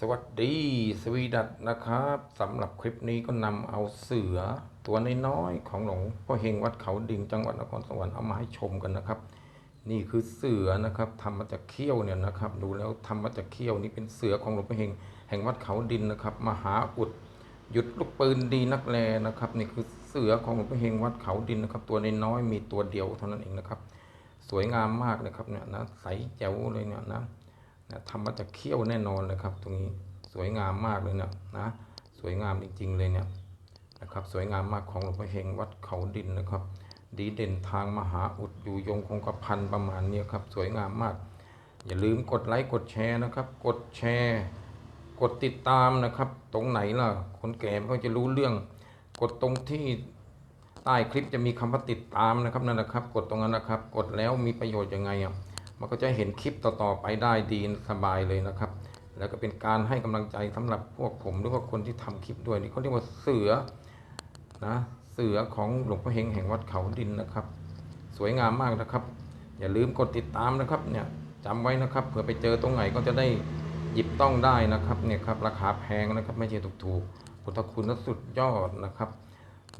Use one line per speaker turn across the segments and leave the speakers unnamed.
สวัสดีสวีดัตนะครับสำหรับคลิปนี้ก็นำเอาเสือตัวน้อยๆของหลวงพ่อเฮงวัดเขาดินจังหวัดนครสวรรค์เอามาให้ชมกันนะครับ นี่คือเสือนะครับทำมาจากเขี้ยวเนี่ยนะครับ ดูแล้วทำมาจากเขี้ยวนี่เป็นเสือของหลวงพ่อเฮงแห่งวัดเขาดินนะครับมหาอุดหยุดลูกปืนดีนักแลนะครับ นี่คือเสือของหลวงพ่อเฮงวัดเขาดินนะครับ ตัวน้อยๆมีตัวเดียวเท่านั้นเองนะครับ สวยงามมากนะครับเนี่ยนะใสแจ๋วเลยเนี่ยนะ นะทำมาจากเขี้ยวแน่นอนเลยครับ ตรงนี้สวยงามมากเลยเนี่ยนะสวยงามจริง ๆ เลยเนี่ยนะครับสวยงามมากของหลวงพ่อเฮงวัดเขาดินนะครับ ดีเด่นทางมหาอุดอยู่ยงคงกระพันประมาณนี้ครับ สวยงามมาก อย่าลืมกดไลค์กดแชร์นะครับ กดแชร์ กดติดตามนะครับ ตรงไหนล่ะคนแก่ไม่ค่อยจะรู้เรื่อง กดตรงที่ใต้คลิปจะมีคำว่าติดตามนะครับนั่นนะครับ กดตรงนั้นนะครับ กดแล้วมีประโยชน์ยังไงอะ มันก็จะเห็นคลิปต่อๆไปได้ดีสบายเลยนะครับ แล้วก็เป็นการให้กำลังใจสำหรับพวกผมหรือว่าคนที่ทำคลิปด้วยนี่เขาเรียกว่าเสือนะเสือของหลวงพ่อเฮงแห่งวัดเขาดินนะครับ สวยงามมากนะครับ อย่าลืมกดติดตามนะครับเนี่ยจำไว้นะครับเผื่อไปเจอตรงไหนก็จะได้หยิบต้องได้นะครับเนี่ยครับราคาแพงนะครับ ไม่ใช่ถูกๆพุทธคุณสุดยอดนะครับ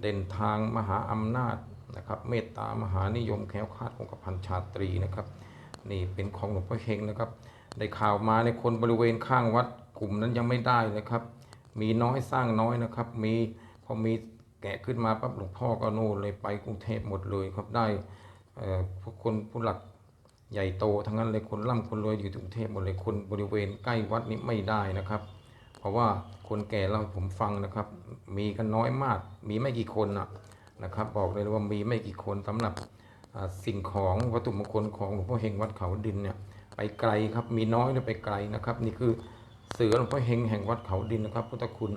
เด่นทางมหาอำนาจนะครับ เมตตามหานิยมแคล้วคลาดคงกระพันชาตรีนะครับ นี่เป็นของหลวงพ่อเฮงนะครับ ได้ข่าวมาในคนบริเวณข้างวัดกลุ่มนั้นยังไม่ได้เลยครับ มีน้อยสร้างน้อยนะครับ มีพอมีแกะขึ้นมาปั๊บหลวงพ่อก็โน่นเลยไปกรุงเทพหมดเลยครับได้เอ่อพวกคนผู้หลักใหญ่โตทั้งนั้นเลยคนร่ำคนรวยอยู่กรุงเทพหมดเลยคนบริเวณใกล้วัดนี้ไม่ได้นะครับ เพราะว่าคนแก่เล่าผมฟังนะครับ มีกันน้อยมาก มีไม่กี่คนนะนะครับ บอกเลยว่ามีไม่กี่คนสำหรับ สิ่งของวัตถุมงคลของหลวงพ่อเฮงวัดเขาดินเนี่ยไปไกลครับมีน้อยเลยไปไกลนะครับ นี่คือเสือหลวงพ่อเฮงแห่งวัดเขาดินนะครับ พุทธคุณ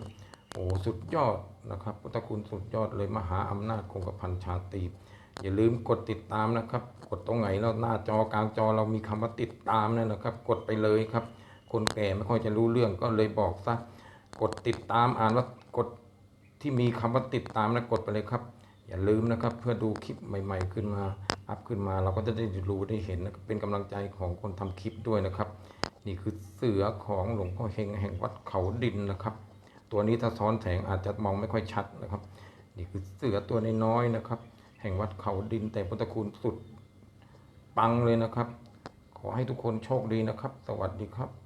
โอ้สุดยอดนะครับ พุทธคุณสุดยอดเลยมหาอำนาจคงกระพันชาตรีอย่าลืมกดติดตามนะครับ กดตรงไหนแล้วหน้าจอกลางจอเรามีคำว่าติดตามนั่นนะครับ กดไปเลยครับ คนแก่ไม่ค่อยจะรู้เรื่องก็เลยบอกซะกดติดตามอ่านว่ากดที่มีคำว่าติดตามนะกดไปเลยครับ อย่าลืมนะครับ เพื่อดูคลิปใหม่ ๆ ขึ้นมา อัพขึ้นมาเราก็จะได้รู้ได้เห็นนะเป็นกำลังใจของคนทำคลิปด้วยนะครับ นี่คือเสือของหลวงพ่อเฮงแห่งวัดเขาดินนะครับ ตัวนี้ถ้าซ้อนแสงอาจจะมองไม่ค่อยชัดนะครับ นี่คือเสือตัวน้อยๆนะครับ แห่งวัดเขาดินแต่พุทธคุณสุดปังเลยนะครับ ขอให้ทุกคนโชคดีนะครับ สวัสดีครับ